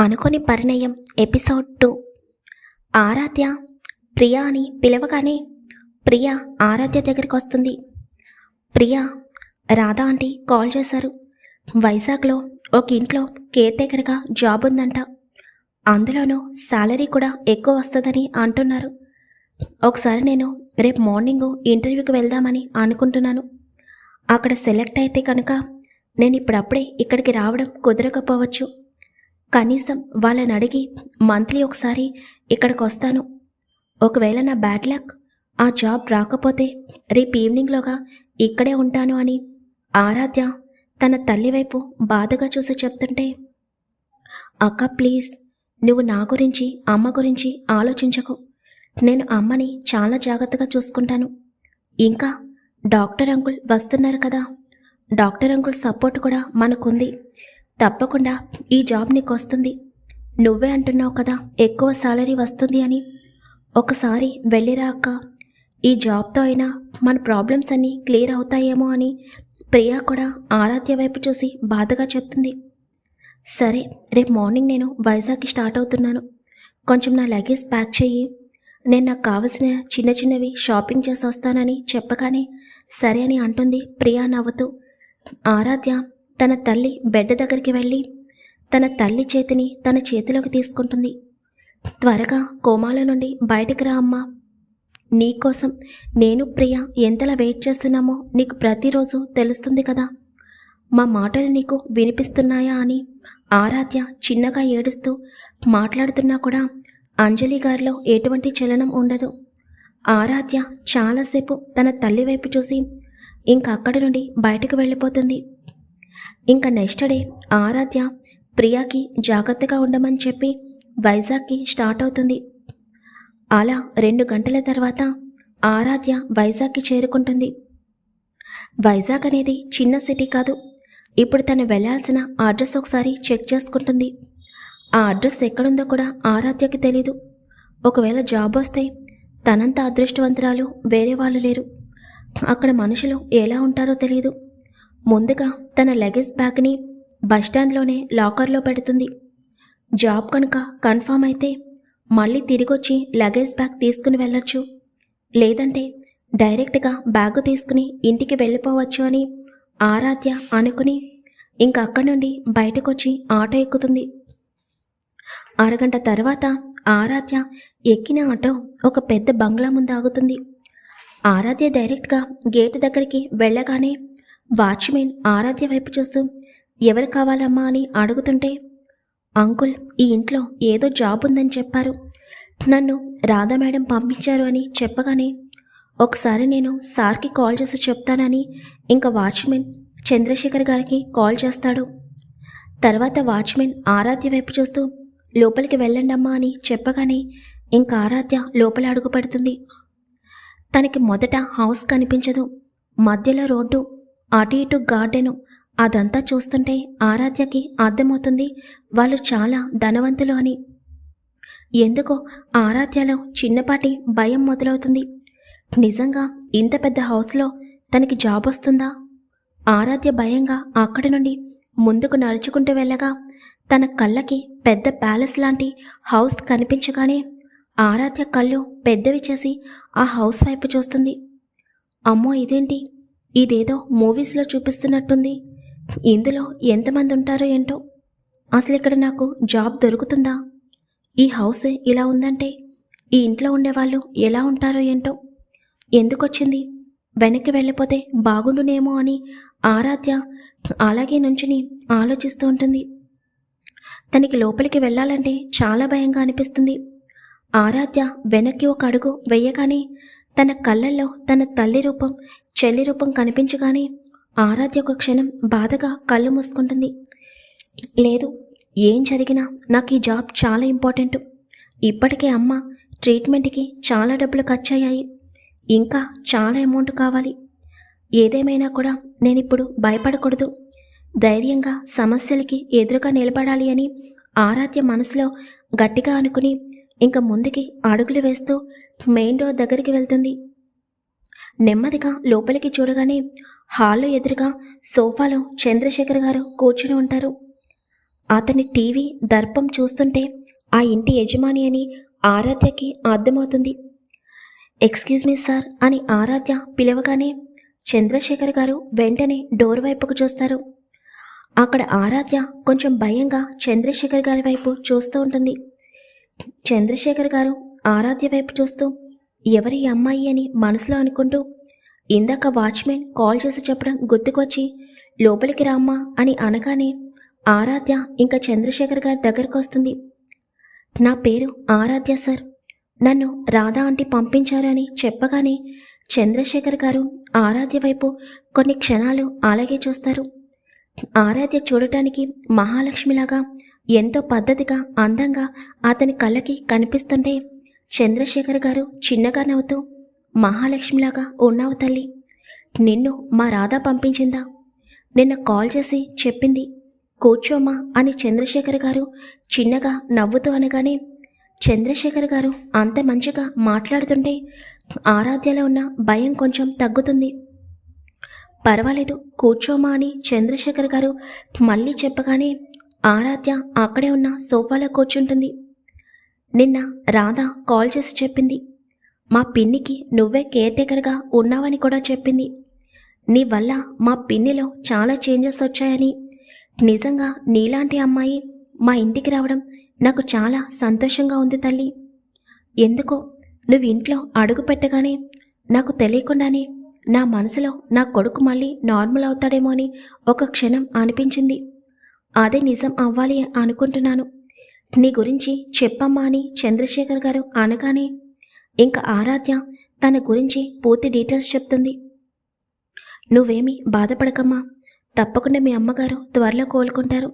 అనుకోని పరిణయం. Episode two. ఆరాధ్య ప్రియా అని పిలవగానే ప్రియా ఆరాధ్య దగ్గరికి వస్తుంది. ప్రియా రాధా ఆంటీ కాల్ చేశారు. వైజాగ్లో ఒక ఇంట్లో కేర్ టేకర్గా జాబ్ ఉందంట. అందులోనూ శాలరీ కూడా ఎక్కువ వస్తుందని అంటున్నారు. ఒకసారి నేను రేపు మార్నింగ్ ఇంటర్వ్యూకి వెళ్దామని అనుకుంటున్నాను. అక్కడ సెలెక్ట్ అయితే కనుక నేను ఇప్పుడప్పుడే ఇక్కడికి రావడం కుదరకపోవచ్చు. కనీసం వాళ్ళని అడిగి మంత్లీ ఒకసారి ఇక్కడికి వస్తాను ఒకవేళ నా బ్యాడ్ లక్ ఆ జాబ్ రాకపోతే రేపు ఈవినింగ్లోగా ఇక్కడే ఉంటాను అని ఆరాధ్య తన తల్లి వైపు బాధగా చూసి చెప్తుంటే అక్క ప్లీజ్ నువ్వు నా గురించి అమ్మ గురించి ఆలోచించకు. నేను అమ్మని చాలా జాగ్రత్తగా చూసుకుంటాను. ఇంకా డాక్టర్ అంకుల్ వస్తున్నారు కదా. డాక్టర్ అంకుల్ సపోర్ట్ కూడా మనకుంది. తప్పకుండా ఈ జాబ్ నీకు వస్తుంది నువ్వే అంటున్నావు కదా ఎక్కువ సాలరీ వస్తుంది అని. ఒకసారి వెళ్ళిరా అక్క. ఈ జాబ్తో అయినా మన ప్రాబ్లమ్స్ అన్నీ క్లియర్ అవుతాయేమో అని ప్రియా కూడా ఆరాధ్య వైపు చూసి బాధగా చెప్తుంది. సరే రేపు మార్నింగ్ నేను వైజాగ్కి స్టార్ట్ అవుతున్నాను. కొంచెం నా లగేజ్ ప్యాక్ చెయ్యి. నేను నాకు కావలసిన చిన్న చిన్నవి షాపింగ్ చేసి వస్తానని చెప్పగానే సరే అని అంటుంది ప్రియా నవ్వుతూ. ఆరాధ్య తన తల్లి బెడ్ దగ్గరికి వెళ్ళి తన తల్లి చేతిని తన చేతిలోకి తీసుకుంటుంది. త్వరగా కోమాల నుండి బయటికి రా అమ్మా. నీకోసం నేను ప్రియ ఎంతలా వెయిట్ చేస్తున్నామో నీకు ప్రతిరోజు తెలుస్తుంది కదా. మా మాటలు నీకు వినిపిస్తున్నాయా అని ఆరాధ్య చిన్నగా ఏడుస్తూ మాట్లాడుతున్నా కూడా అంజలి గారిలో ఎటువంటి చలనం ఉండదు. ఆరాధ్య చాలాసేపు తన తల్లి వైపు చూసి ఇంకక్కడి నుండి బయటకు వెళ్ళిపోతుంది. ఇంకా నెక్స్ట్ డే ఆరాధ్య ప్రియాకి జాగ్రత్తగా ఉండమని చెప్పి వైజాగ్కి స్టార్ట్ అవుతుంది. అలా రెండు గంటల తర్వాత ఆరాధ్య వైజాగ్కి చేరుకుంటుంది. వైజాగ్ అనేది చిన్న సిటీ కాదు. ఇప్పుడు తను వెళ్ళాల్సిన అడ్రస్ ఒకసారి చెక్ చేసుకుంటుంది. ఆ అడ్రస్ ఎక్కడుందో కూడా ఆరాధ్యకి తెలీదు. ఒకవేళ జాబ్ వస్తే తనంత అదృష్టవంతురాలు వేరే వాళ్ళు లేరు. అక్కడ మనుషులు ఎలా ఉంటారో తెలియదు ముందుగా తన లగేజ్ బ్యాగ్ని బస్టాండ్లోనే లాకర్లో పెడుతుంది. జాబ్ కనుక కన్ఫామ్ అయితే మళ్ళీ తిరిగొచ్చి లగేజ్ బ్యాగ్ తీసుకుని వెళ్ళొచ్చు. లేదంటే డైరెక్ట్గా బ్యాగ్ తీసుకుని ఇంటికి వెళ్ళిపోవచ్చు అని ఆరాధ్య అనుకుని ఇంకక్కడి నుండి బయటకొచ్చి ఆటో ఎక్కుతుంది. అరగంట తర్వాత ఆరాధ్య ఎక్కిన ఆటో ఒక పెద్ద బంగ్లా ముందు ఆగుతుంది. ఆరాధ్య డైరెక్ట్గా గేటు దగ్గరికి వెళ్ళగానే వాచ్మెన్ ఆరాధ్య వైపు చూస్తూ ఎవరు కావాలమ్మా అని అడుగుతుంటే అంకుల్ ఈ ఇంట్లో ఏదో జాబ్ ఉందని చెప్పారు. నన్ను రాధా మేడం పంపించారు అని చెప్పగానే ఒకసారి నేను సార్కి కాల్ చేసి చెప్తానని ఇంకా వాచ్మెన్ చంద్రశేఖర్ గారికి కాల్ చేస్తాడు. తర్వాత వాచ్మెన్ ఆరాధ్య వైపు చూస్తూ లోపలికి వెళ్ళండమ్మా అని చెప్పగానే ఇంకా ఆరాధ్య లోపల అడుగుపడుతుంది తనకి మొదట హౌస్ కనిపించదు. మధ్యలో రోడ్డు అటు ఇటు గార్డెను అదంతా చూస్తుంటే ఆరాధ్యకి అర్థమవుతుంది వాళ్ళు చాలా ధనవంతులు అని. ఎందుకో ఆరాధ్యలో చిన్నపాటి భయం మొదలవుతుంది. నిజంగా ఇంత పెద్ద హౌస్లో తనకి జాబ్ వస్తుందా? ఆరాధ్య భయంగా అక్కడి నుండి ముందుకు నడుచుకుంటూ వెళ్ళగా తన కళ్ళకి పెద్ద ప్యాలెస్ లాంటి హౌస్ కనిపించగానే ఆరాధ్య కళ్ళు పెద్దవి చేసి ఆ హౌస్ వైపు చూస్తుంది. అమ్మో ఇదేంటి? ఇదేదో మూవీస్లో చూపిస్తున్నట్టుంది. ఇందులో ఎంతమంది ఉంటారో ఏంటో? అసలు ఇక్కడ నాకు జాబ్ దొరుకుతుందా? ఈ హౌస్ ఇలా ఉందంటే ఈ ఇంట్లో ఉండేవాళ్ళు ఎలా ఉంటారో ఏంటో? ఎందుకొచ్చింది? వెనక్కి వెళ్ళిపోతే బాగుండునేమో అని ఆరాధ్య అలాగే నుంచుని ఆలోచిస్తూ ఉంటుంది. తనకి లోపలికి వెళ్ళాలంటే చాలా భయంగా అనిపిస్తుంది. ఆరాధ్య వెనక్కి ఒక అడుగు వెయ్యగానే తన కళ్ళల్లో తన తల్లి రూపం చెల్లి రూపం కనిపించగానే ఆరాధ్య ఒక క్షణం బాధగా కళ్ళు మూసుకుంటుంది. లేదు ఏం జరిగినా నాకు ఈ జాబ్ చాలా ఇంపార్టెంట్. ఇప్పటికే అమ్మ ట్రీట్మెంట్కి చాలా డబ్బులు ఖర్చు అయ్యాయి ఇంకా చాలా అమౌంట్ కావాలి. ఏదేమైనా కూడా నేను ఇప్పుడు భయపడకూడదు. ధైర్యంగా సమస్యలకి ఎదురుగా నిలబడాలి అని ఆరాధ్య మనసులో గట్టిగా అనుకుని ఇంకా ముందుకి అడుగులు వేస్తూ మెయిన్ డోర్ దగ్గరికి వెళ్తుంది. నెమ్మదిగా లోపలికి చూడగానే హాల్లో ఎదురుగా సోఫాలో చంద్రశేఖర్ గారు కూర్చుని ఉంటారు. అతని టీవీ దర్పం చూస్తుంటే ఆ ఇంటి యజమాని అని ఆరాధ్యకి అర్థమవుతుంది. ఎక్స్క్యూజ్ మీ సార్ అని ఆరాధ్య పిలవగానే చంద్రశేఖర్ గారు వెంటనే డోర్ వైపుకు చూస్తారు. అక్కడ ఆరాధ్య కొంచెం భయంగా చంద్రశేఖర్ గారి వైపు చూస్తూ ఉంటుంది. చంద్రశేఖర్ గారు ఆరాధ్య వైపు చూస్తూ ఎవరి అమ్మాయి అని మనసులో అనుకుంటూ ఇందాక వాచ్మెన్ కాల్ చేసి చెప్పడం గుర్తుకొచ్చి లోపలికి రామ్మా అని అనగానే ఆరాధ్య ఇంకా చంద్రశేఖర్ గారి దగ్గరకు వస్తుంది. నా పేరు ఆరాధ్య సార్. నన్ను రాధా ఆంటీ పంపించారు అని చెప్పగానే చంద్రశేఖర్ గారు ఆరాధ్య వైపు కొన్ని క్షణాలు అలాగే చూస్తారు. ఆరాధ్య చూడటానికి మహాలక్ష్మిలాగా ఎంతో పద్ధతిగా అందంగా అతని కళ్ళకి కనిపిస్తుంటే చంద్రశేఖర్ గారు చిన్నగా నవ్వుతూ మహాలక్ష్మిలాగా ఉన్నావు తల్లి. నిన్ను మా రాధా పంపించిందా? నిన్న కాల్ చేసి చెప్పింది కూర్చోమ్మా అని చంద్రశేఖర్ గారు చిన్నగా నవ్వుతూ అనగానే చంద్రశేఖర్ గారు అంత మంచిగా మాట్లాడుతుంటే ఆరాధ్యలో ఉన్న భయం కొంచెం తగ్గుతుంది. పర్వాలేదు కూర్చోమా అని చంద్రశేఖర్ గారు మళ్ళీ చెప్పగానే ఆరాధ్య అక్కడే ఉన్న సోఫాలో కూర్చుంటుంది. నిన్న రాధ కాల్ చేసి చెప్పింది. మా పిన్నికి నువ్వే కేర్ టేకర్గా ఉన్నావని కూడా చెప్పింది. నీ వల్ల మా పిన్నిలో చాలా చేంజెస్ వచ్చాయని. నిజంగా నీలాంటి అమ్మాయి మా ఇంటికి రావడం నాకు చాలా సంతోషంగా ఉంది తల్లి. ఎందుకో నువ్వు ఇంట్లో అడుగు పెట్టగానే నాకు తెలియకుండానే నా మనసులో నా కొడుకు మళ్ళీ నార్మల్ అవుతాడేమో అని ఒక క్షణం అనిపించింది. అదే నిజం అవ్వాలి అనుకుంటున్నాను. నీ గురించి చెప్పమ్మా అని చంద్రశేఖర్ గారు అనగానే ఇంకా ఆరాధ్య తన గురించి పూర్తి డీటెయిల్స్ చెప్తుంది. నువ్వేమీ బాధపడకమ్మా. తప్పకుండా మీ అమ్మగారు త్వరలో కోలుకుంటారు.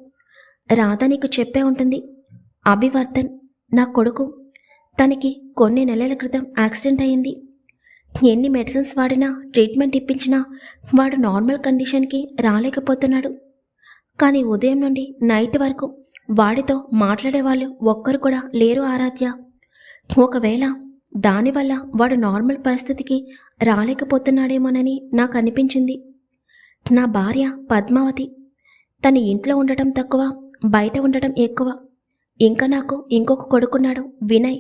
రాధ నీకు చెప్పే ఉంటుంది. అభివర్ధన్ నా కొడుకు తనకి కొన్ని నెలల క్రితం యాక్సిడెంట్ అయింది. ఎన్ని మెడిసిన్స్ వాడినా ట్రీట్మెంట్ ఇప్పించినా వాడు నార్మల్ కండిషన్కి రాలేకపోతున్నాడు. కానీ ఉదయం నుండి నైట్ వరకు వాడితో మాట్లాడే వాళ్ళు ఒక్కరు కూడా లేరు ఆరాధ్య. ఒకవేళ దానివల్ల వాడు నార్మల్ పరిస్థితికి రాలేకపోతున్నాడేమోనని నాకు అనిపించింది నా భార్య పద్మావతి. తన ఇంట్లో ఉండటం తక్కువ బయట ఉండటం ఎక్కువ. ఇంకా నాకు ఇంకొక కొడుకున్నాడు వినయ్.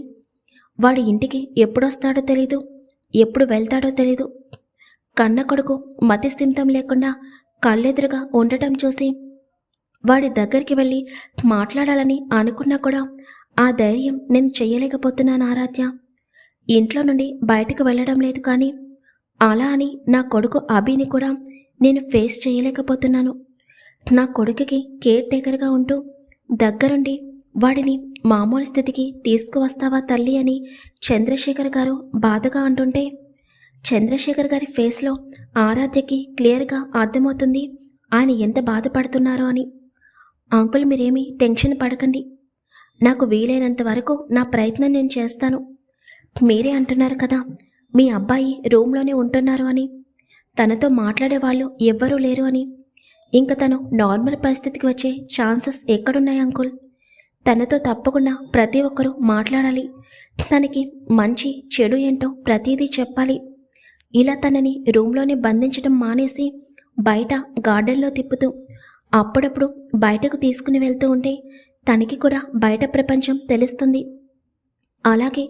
వాడి ఇంటికి ఎప్పుడొస్తాడో తెలీదు ఎప్పుడు వెళ్తాడో తెలీదు. కన్న కొడుకు మతిస్థిమితం లేకుండా కళ్ళెదురుగా ఉండటం చూసి వాడి దగ్గరికి వెళ్ళి మాట్లాడాలని అనుకున్నా కూడా ఆ ధైర్యం నేను చేయలేకపోతున్నాను ఆరాధ్య. ఇంట్లో నుండి బయటకు వెళ్ళడం లేదు కానీ అలా అని నా కొడుకు అభిని కూడా నేను ఫేస్ చేయలేకపోతున్నాను. నా కొడుకుకి కేర్ టేకర్గా ఉంటూ దగ్గరుండి వాడిని మామూలు స్థితికి తీసుకువస్తావా తల్లి అని చంద్రశేఖర్ గారు బాధగా అంటుంటే చంద్రశేఖర్ గారి ఫేస్లో ఆరాధ్యకి క్లియర్గా అర్థమవుతుంది ఆయన ఎంత బాధపడుతున్నారో అని. అంకుల్ మీరేమీ టెన్షన్ పడకండి. నాకు వీలైనంత వరకు నా ప్రయత్నం నేను చేస్తాను. మీరే అంటున్నారు కదా మీ అబ్బాయి రూమ్లోనే ఉంటున్నారు అని. తనతో మాట్లాడే వాళ్ళు ఎవ్వరూ లేరు అని. ఇంకా తను నార్మల్ పరిస్థితికి వచ్చే ఛాన్సెస్ ఎక్కడున్నాయి అంకుల్? తనతో తప్పకుండా ప్రతి ఒక్కరూ మాట్లాడాలి. తనకి మంచి చెడు ఏంటో ప్రతిదీ చెప్పాలి. ఇలా తనని రూమ్లోనే బంధించడం మానేసి బయట గార్డెన్లో తిప్పుతూ అప్పుడప్పుడు బయటకు తీసుకుని వెళ్తూ ఉంటే తనకి కూడా బయట ప్రపంచం తెలుస్తుంది. అలాగే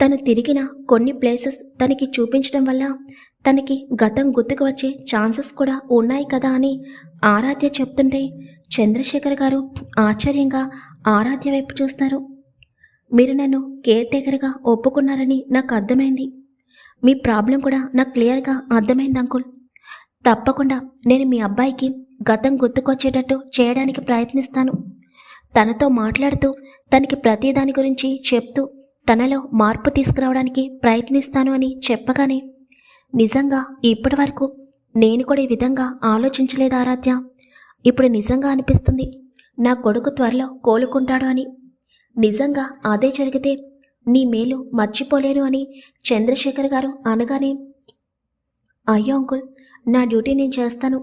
తను తిరిగిన కొన్ని ప్లేసెస్ తనకి చూపించడం వల్ల తనకి గతం గుర్తుకు వచ్చే ఛాన్సెస్ కూడా ఉన్నాయి కదా అని ఆరాధ్య చెప్తుంటే చంద్రశేఖర్ గారు ఆశ్చర్యంగా ఆరాధ్య వైపు చూస్తారు. మీరు నన్ను కేర్ టేకర్గా ఒప్పుకున్నారని నాకు అర్థమైంది. మీ ప్రాబ్లం కూడా నాకు క్లియర్గా అర్థమైంది అంకుల్. తప్పకుండా నేను మీ అబ్బాయికి గతం గుర్తుకొచ్చేటట్టు చేయడానికి ప్రయత్నిస్తాను. తనతో మాట్లాడుతూ తనకి ప్రతి దాని గురించి చెప్తూ తనలో మార్పు తీసుకురావడానికి ప్రయత్నిస్తాను అని చెప్పగానే నిజంగా ఇప్పటి వరకు నేను కూడా ఈ విధంగా ఆలోచించలేదు ఆరాధ్య. ఇప్పుడు నిజంగా అనిపిస్తుంది నా కొడుకు త్వరలో కోలుకుంటాడు అని. నిజంగా అదే జరిగితే నీ మేలు మర్చిపోలేను అని చంద్రశేఖర్ గారు అనగానే అయ్యో అంకుల్ నా డ్యూటీ నేను చేస్తాను.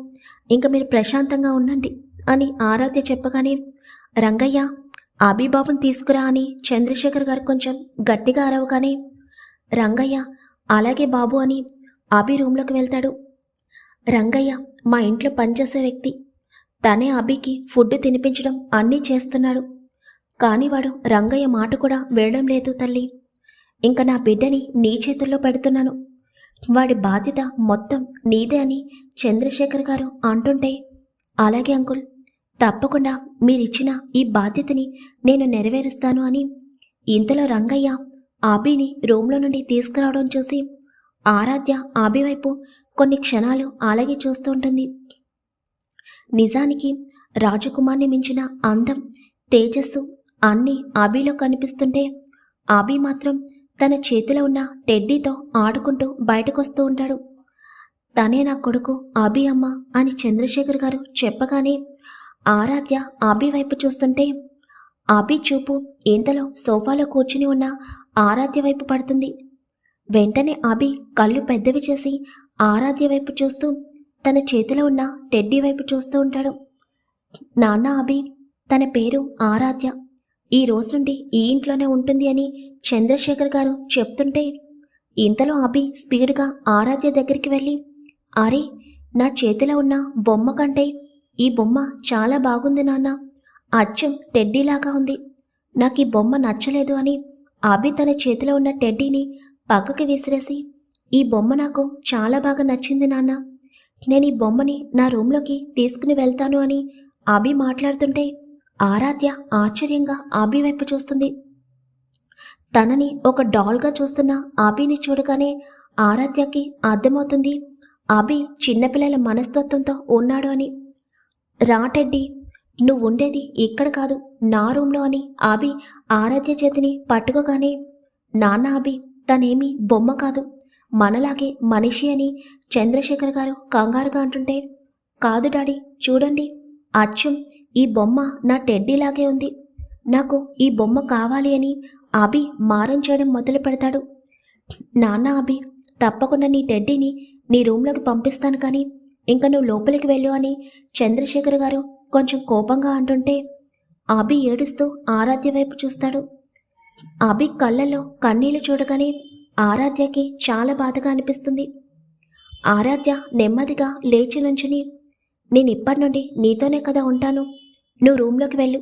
ఇంకా మీరు ప్రశాంతంగా ఉండండి అని ఆరాధ్య చెప్పగానే రంగయ్య అభిబాబుని తీసుకురా అని చంద్రశేఖర్ గారు కొంచెం గట్టిగా అరవగానే రంగయ్య అలాగే బాబు అని అభి రూమ్లోకి వెళ్తాడు. రంగయ్య మా ఇంట్లో పనిచేసే వ్యక్తి. తనే అభికి ఫుడ్ తినిపించడం అన్నీ చేస్తున్నాడు. కానీ వాడు రంగయ్య మాట కూడా వినడం లేదు తల్లి. ఇంకా నా బిడ్డని నీ చేతుల్లో పెడుతున్నాను. వాడి బాధ్యత మొత్తం నీదే అని చంద్రశేఖర్ గారు అంటుంటే అలాగే అంకుల్ తప్పకుండా మీరిచ్చిన ఈ బాధ్యతని నేను నెరవేరుస్తాను అని ఇంతలో రంగయ్య ఆబీని రూమ్లో నుండి తీసుకురావడం చూసి ఆరాధ్య ఆబీ వైపు కొన్ని క్షణాలు అలాగే చూస్తూ ఉంటుంది. నిజానికి రాజకుమార్ని మించిన అందం తేజస్సు అన్నీ ఆబీలో కనిపిస్తుంటే ఆబీ మాత్రం తన చేతిలో ఉన్న టెడ్డీతో ఆడుకుంటూ బయటకొస్తూ ఉంటాడు. తనే నా కొడుకు అభి అమ్మ అని చంద్రశేఖర్ గారు చెప్పగానే ఆరాధ్య అభి వైపు చూస్తుంటే ఆబీ చూపు ఇంతలో సోఫాలో కూర్చుని ఉన్న ఆరాధ్య వైపు పడుతుంది. వెంటనే ఆబి కళ్ళు పెద్దవి చేసి ఆరాధ్య వైపు చూస్తూ తన చేతిలో ఉన్న టెడ్డీ వైపు చూస్తూ ఉంటాడు. నాన్న అభి తన పేరు ఆరాధ్య. ఈ రోజు నుండి ఈ ఇంట్లోనే ఉంటుంది అని చంద్రశేఖర్ గారు చెప్తుంటే ఇంతలో అభి స్పీడ్గా ఆరాధ్య దగ్గరికి వెళ్ళి అరే నా చేతిలో ఉన్న బొమ్మ కంటే ఈ బొమ్మ చాలా బాగుంది నాన్న. అచ్చం టెడ్డీలాగా ఉంది. నాకు ఈ బొమ్మ నచ్చలేదు అని అభి తన చేతిలో ఉన్న టెడ్డీని పక్కకి విసిరేసి ఈ బొమ్మ నాకు చాలా బాగా నచ్చింది నాన్న. నేను ఈ బొమ్మని నా రూమ్లోకి తీసుకుని వెళ్తాను అని అభి మాట్లాడుతుంటే ఆరాధ్య ఆశ్చర్యంగా ఆబి వైపు చూస్తుంది. తనని ఒక డాల్గా చూస్తున్న ఆబిని చూడగానే ఆరాధ్యకి అర్థమవుతుంది. అభి చిన్నపిల్లల మనస్తత్వంతో ఉన్నాడు అని. రాటెడ్డి నువ్వు ఉండేది ఇక్కడ కాదు నా రూమ్లో అని అభి ఆరాధ్య చేతిని పట్టుకోగానే నాన్న అభి తనేమి బొమ్మ కాదు మనలాగే మనిషి అని చంద్రశేఖర్ గారు కంగారుగా అంటుంటే కాదు డాడీ చూడండి. అచ్చం ఈ బొమ్మ నా టెడ్డీలాగే ఉంది. నాకు ఈ బొమ్మ కావాలి అని అభి మారం చేయడం మొదలు పెడతాడు. నాన్న అభి తప్పకుండా నీ టెడ్డీని నీ రూమ్లోకి పంపిస్తాను కానీ ఇంకా నువ్వు లోపలికి వెళ్ళు అని చంద్రశేఖర్ గారు కొంచెం కోపంగా అంటుంటే అభి ఏడుస్తూ ఆరాధ్య వైపు చూస్తాడు. అభి కళ్ళల్లో కన్నీళ్ళు చూడగానే ఆరాధ్యకి చాలా బాధగా అనిపిస్తుంది. ఆరాధ్య నెమ్మదిగా లేచి నుంచుని నేను ఇప్పటి నుండి నీతోనే కదా ఉంటాను. నువ్వు రూమ్లోకి వెళ్ళు.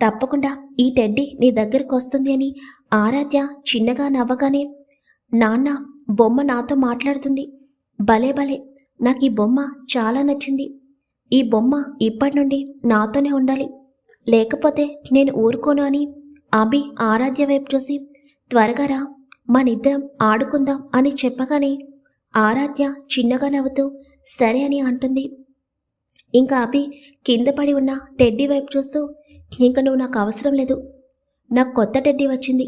తప్పకుండా ఈ టెడ్డీ నీ దగ్గరకు వస్తుంది అని ఆరాధ్య చిన్నగా నవ్వగానే నాన్న బొమ్మ నాతో మాట్లాడుతుంది. భలే భలే నాకు ఈ బొమ్మ చాలా నచ్చింది. ఈ బొమ్మ ఇప్పటి నుండి నాతోనే ఉండాలి. లేకపోతే నేను ఊరుకోను అని అభి ఆరాధ్య వైపు చూసి త్వరగా రా మనిద్దరం ఆడుకుందాం అని చెప్పగానే ఆరాధ్య చిన్నగా నవ్వుతూ సరే అని అంటుంది. ఇంకా అభి కింద పడి ఉన్న టెడ్డీ వైపు చూస్తూ ఇంక నువ్వు నాకు అవసరం లేదు. నాకు కొత్త టెడ్డీ వచ్చింది.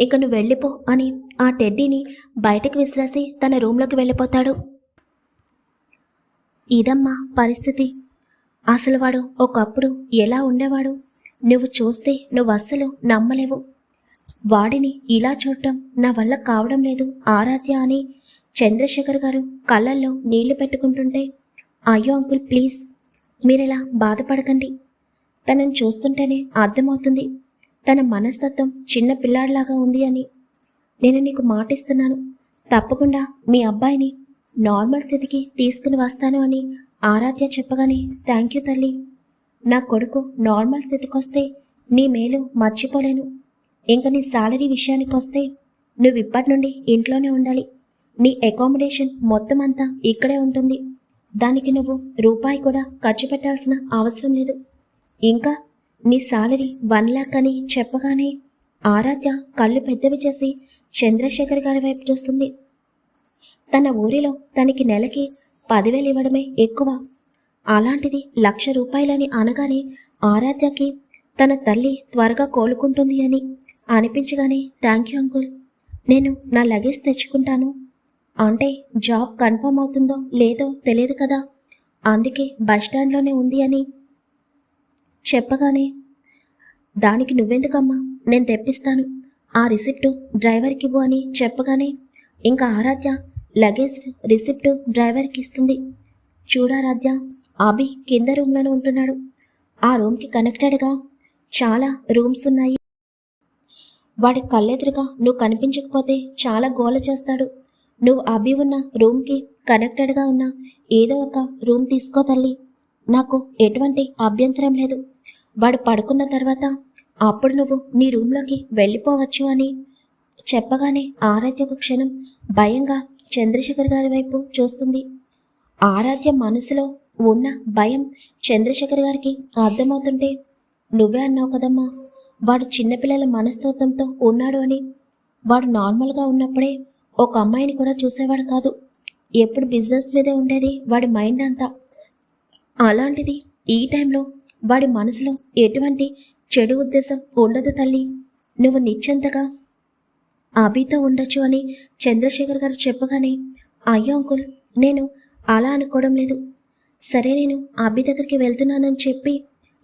ఇక నువ్వు వెళ్ళిపో అని ఆ టెడ్డీని బయటకు విసిరేసి తన రూమ్లోకి వెళ్ళిపోతాడు. ఇదమ్మా పరిస్థితి. అసలు వాడు ఒకప్పుడు ఎలా ఉండేవాడు? నువ్వు చూస్తే నువ్వు అస్సలు నమ్మలేవు. వాడిని ఇలా చూడటం నా వల్ల కావడం లేదు ఆరాధ్య అని చంద్రశేఖర్ గారు కళ్ళల్లో నీళ్ళు పెట్టుకుంటుంటే అయ్యో అంకుల్ ప్లీజ్. మీరెలా బాధపడకండి. తనని చూస్తుంటేనే అర్థమవుతుంది. తన మనస్తత్వం చిన్న పిల్లాడిలాగా ఉంది అని. నేను నీకు మాటిస్తున్నాను. తప్పకుండా మీ అబ్బాయిని నార్మల్ స్థితికి తీసుకుని వస్తాను అని ఆరాధ్య చెప్పగానే థ్యాంక్ యూ తల్లి. నా కొడుకు నార్మల్ స్థితికి వస్తే నీ మేలు మర్చిపోలేను. ఇంకా నీ శాలరీ విషయానికి వస్తే నువ్వు ఇప్పటి నుండి ఇంట్లోనే ఉండాలి. నీ అకామిడేషన్ మొత్తం అంతా ఇక్కడే ఉంటుంది. దానికి నువ్వు రూపాయి కూడా ఖర్చు పెట్టాల్సిన అవసరం లేదు. ఇంకా నీ సాలరీ వన్ ల్యాక్ అని చెప్పగానే ఆరాధ్య కళ్ళు పెద్దవి చేసి చంద్రశేఖర్ గారి వైపు చూస్తుంది. తన ఊరిలో తనకి నెలకి పదివేలు ఇవ్వడమే ఎక్కువ. అలాంటిది లక్ష రూపాయలని అనగానే ఆరాధ్యకి తన తల్లి త్వరగా కోలుకుంటుంది అని అనిపించగానే థ్యాంక్ యూ అంకుల్. నేను నా లగేజ్ తెచ్చుకుంటాను. అంటే జాబ్ కన్ఫర్మ్ అవుతుందో లేదో తెలియదు కదా. అందుకే బస్ స్టాండ్లోనే ఉంది అని. చెప్పగానే దానికి నువ్వెందుకమ్మా? నేను తెప్పిస్తాను. ఆ రిసిప్ట్ డ్రైవర్కి ఇవ్వు అని చెప్పగానే ఇంకా ఆరాధ్య లగేజ్ రిసిప్ట్ డ్రైవర్కి ఇస్తుంది. చూడారాధ్య అభి కింద రూమ్లోనే ఉంటున్నాడు. ఆ రూమ్కి కనెక్టెడ్గా చాలా రూమ్స్ ఉన్నాయి. వాడి కళ్ళెదురుగా నువ్వు కనిపించకపోతే చాలా గోల చేస్తాడు. నువ్వు అభి ఉన్న రూమ్కి కనెక్టెడ్గా ఉన్న ఏదో ఒక రూమ్ తీసుకో తల్లి. నాకు ఎటువంటి అభ్యంతరం లేదు. వాడు పడుకున్న తర్వాత అప్పుడు నువ్వు నీ రూమ్లోకి వెళ్ళిపోవచ్చు అని చెప్పగానే ఆరాధ్య ఒక క్షణం భయంగా చంద్రశేఖర్ గారి వైపు చూస్తుంది. ఆరాధ్య మనసులో ఉన్న భయం చంద్రశేఖర్ గారికి అర్థమవుతుంటే నువ్వే అన్నావు కదమ్మా వాడు చిన్నపిల్లల మనస్తత్వంతో ఉన్నాడు అని. వాడు నార్మల్గా ఉన్నప్పుడే ఒక అమ్మాయిని కూడా చూసేవాడు కాదు. ఎప్పుడు బిజినెస్ మీదే ఉండేది వాడి మైండ్ అంతా. అలాంటిది ఈ టైంలో వాడి మనసులో ఎటువంటి చెడు ఉద్దేశం ఉండదు తల్లి. నువ్వు నిశ్చంతగా అభితో ఉండొచ్చు అని చంద్రశేఖర్ గారు చెప్పగానే అయ్యో అంకుల్ నేను అలా అనుకోవడం లేదు. సరే నేను అభి దగ్గరికి వెళ్తున్నానని చెప్పి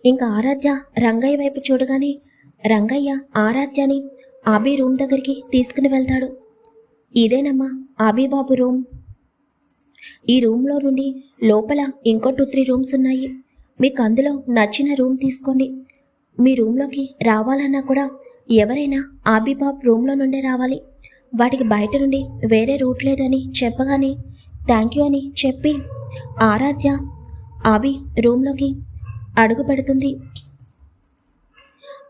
ఇంకా ఆరాధ్య రంగయ్య వైపు చూడగానే రంగయ్య ఆరాధ్యని అభి రూమ్ దగ్గరికి తీసుకుని వెళ్తాడు. ఇదేనమ్మా అభి బాబు రూమ్. ఈ రూమ్లో నుండి లోపల ఇంకో టూ త్రీ రూమ్స్ ఉన్నాయి. మీకు అందులో నచ్చిన రూమ్ తీసుకోండి. మీ రూమ్లోకి రావాలన్నా కూడా ఎవరైనా ఆబిబాబ్ రూమ్లో నుండే రావాలి. వాటికి బయట నుండి వేరే రూట్ లేదని చెప్పగానే థ్యాంక్ యూ అని చెప్పి ఆరాధ్య ఆబి రూమ్లోకి అడుగు పెడుతుంది.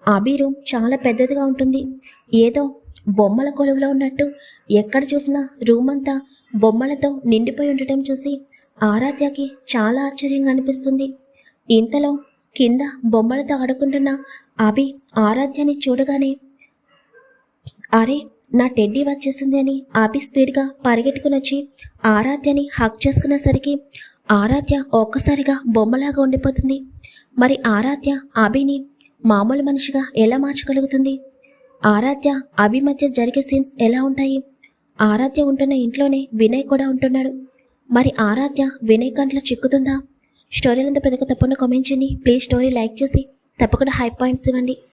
ఆబి రూమ్ చాలా పెద్దదిగా ఉంటుంది. ఏదో బొమ్మల కొలువులో ఉన్నట్టు ఎక్కడ చూసినా రూమ్ అంతా బొమ్మలతో నిండిపోయి ఉండటం చూసి ఆరాధ్యకి చాలా ఆశ్చర్యంగా అనిపిస్తుంది. ఇంతలో కింద బొమ్మలతో ఆడుకుంటున్న అభి ఆరాధ్యని చూడగానే అరే నా టెడ్డీ వచ్చేసింది అని అభి స్పీడ్గా పరిగెట్టుకుని వచ్చి ఆరాధ్యని హక్ చేసుకునేసరికి ఆరాధ్య ఒక్కసారిగా బొమ్మలాగా ఉండిపోతుంది. మరి ఆరాధ్య అభిని మామూలు మనిషిగా ఎలా మార్చగలుగుతుంది? ఆరాధ్య అభి మధ్య జరిగే సీన్స్ ఎలా ఉంటాయి? ఆరాధ్య ఉంటున్న ఇంట్లోనే వినయ్ కూడా ఉంటున్నాడు. మరి ఆరాధ్య వినయ్ కంట్లో చిక్కుతుందా? స్టోరీలంతా పెద్దగా తప్పకుండా కామెంట్ చేయండి. ప్లీజ్ స్టోరీ లైక్ చేసి తప్పకుండా హై పాయింట్స్ ఇవ్వండి.